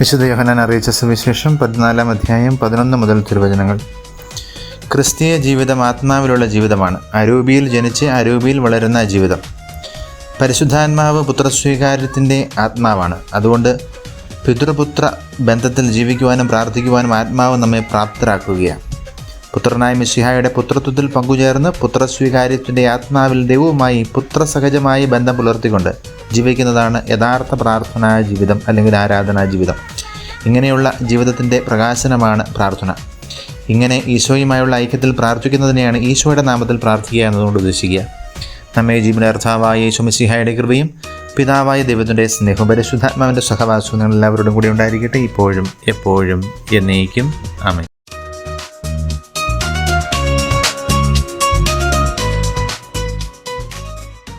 വിശുദ്ധ യോഹനാൻ അറിയിച്ച സുവിശേഷം പതിനാലാം അധ്യായം പതിനൊന്ന് മുതൽ തിരുവചനങ്ങൾ. ക്രിസ്തീയ ജീവിതം ആത്മാവിലുള്ള ജീവിതമാണ്. അരൂപിയിൽ ജനിച്ച് അരൂപിയിൽ വളരുന്ന ജീവിതം. പരിശുദ്ധാത്മാവ് പുത്രസ്വീകാര്യത്തിന്റെ ആത്മാവാണ്. അതുകൊണ്ട് പിതൃപുത്ര ബന്ധത്തിൽ ജീവിക്കുവാനും പ്രാർത്ഥിക്കുവാനും ആത്മാവ് നമ്മെ പ്രാപ്തരാക്കുകയാണ്. പുത്രനായ മിശിഹായുടെ പുത്രത്വത്തിൽ പങ്കുചേർന്ന് പുത്രസ്വീകാര്യത്തിന്റെ ആത്മാവിൽ ദൈവവുമായി പുത്രസഹജമായി ബന്ധം പുലർത്തിക്കൊണ്ട് ജീവിക്കുന്നതാണ് യഥാർത്ഥ പ്രാർത്ഥനാ ജീവിതം അല്ലെങ്കിൽ ആരാധനാ ജീവിതം. ഇങ്ങനെയുള്ള ജീവിതത്തിന്റെ പ്രകാശനമാണ് പ്രാർത്ഥന. ഇങ്ങനെ ഈശോയുമായുള്ള ഐക്യത്തിൽ പ്രാർത്ഥിക്കുന്നതിനെയാണ് ഈശോയുടെ നാമത്തിൽ പ്രാർത്ഥിക്കുക എന്നതുകൊണ്ട് ഉദ്ദേശിക്കുക. നമ്മെ ജീവനാർത്ഥാവായ യേശു മിശിഹായുടെ കൃപയും പിതാവായ ദൈവത്തിന്റെ സ്നേഹം പരിശുദ്ധാത്മാവിന്റെ സഹവാസവും നിങ്ങൾ എല്ലാവരോടും കൂടി ഉണ്ടായിരിക്കട്ടെ. ഇപ്പോഴും എപ്പോഴും എന്നേക്കും. ആമേ